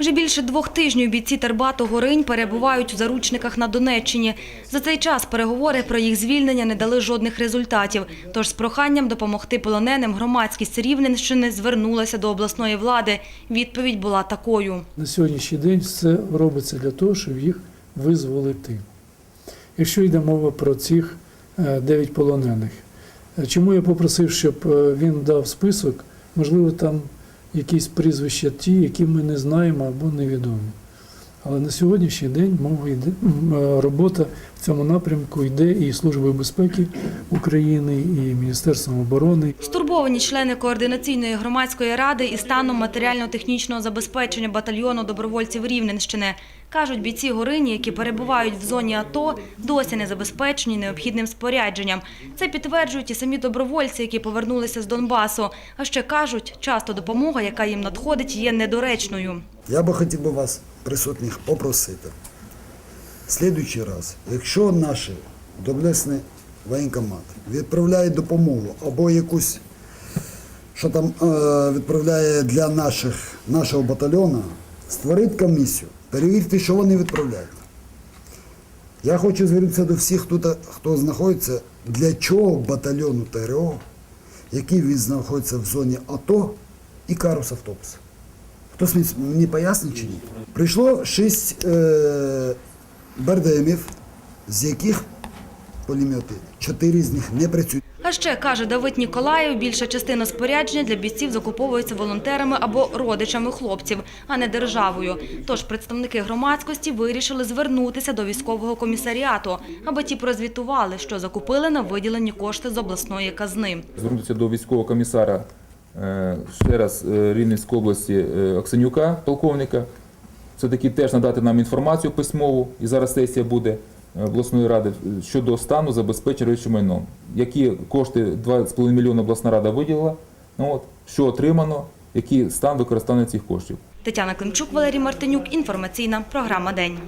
Вже більше двох тижнів бійці Тербату Горинь перебувають у заручниках на Донеччині. За цей час переговори про їх звільнення не дали жодних результатів. Тож з проханням допомогти полоненим громадськість Рівненщини звернулася до обласної влади. Відповідь була такою. На сьогоднішній день все робиться для того, щоб їх визволити. Якщо йде мова про цих е, дев'ять полонених, Е, чому я попросив, щоб е, він дав список, можливо, там якісь прізвища ті, які ми не знаємо або невідомі. Але на сьогоднішній день мова йде е, робота в цьому напрямку йде і Службою безпеки України, і Міністерством оборони. Стурбовані члени координаційної громадської ради і станом матеріально-технічного забезпечення батальйону добровольців Рівненщини. Кажуть, бійці Горині, які перебувають в зоні АТО, досі не забезпечені необхідним спорядженням. Це підтверджують і самі добровольці, які повернулися з Донбасу. А ще кажуть, часто допомога, яка їм надходить, є недоречною. Я би хотів би вас, присутніх, попросити. Слідуючий раз, якщо наші доблесний воєнкомат відправляє допомогу або якусь, що там е, відправляє для наших, нашого батальйону, створіть комісію, перевірте, що вони відправляють. Я хочу звернутися до всіх, хто, хто знаходиться, для чого батальйону ТРО, який він знаходиться в зоні АТО, і карус автобуса. Хтось мені- мені пояснить чи ні? Прийшло шість е, БРДМів, з яких пулемети, чотири з них не працюють. А ще, каже Давид Ніколаєв, більша частина спорядження для бійців закуповується волонтерами або родичами хлопців, а не державою. Тож представники громадськості вирішили звернутися до військового комісаріату, аби ті прозвітували, що закупили на виділені кошти з обласної казни. звернутися до військового комісара ще раз е, Рівненської області е, Оксенюка, полковника. Все-таки теж надати нам інформацію письмову, і зараз сесія буде е, обласної ради е, щодо стану забезпечення речі майном. Які кошти 2,5 мільйона обласна рада виділила, ну, от, що отримано, який стан використання цих коштів. Тетяна Климчук, Валерій Мартинюк. Інформаційна програма «День».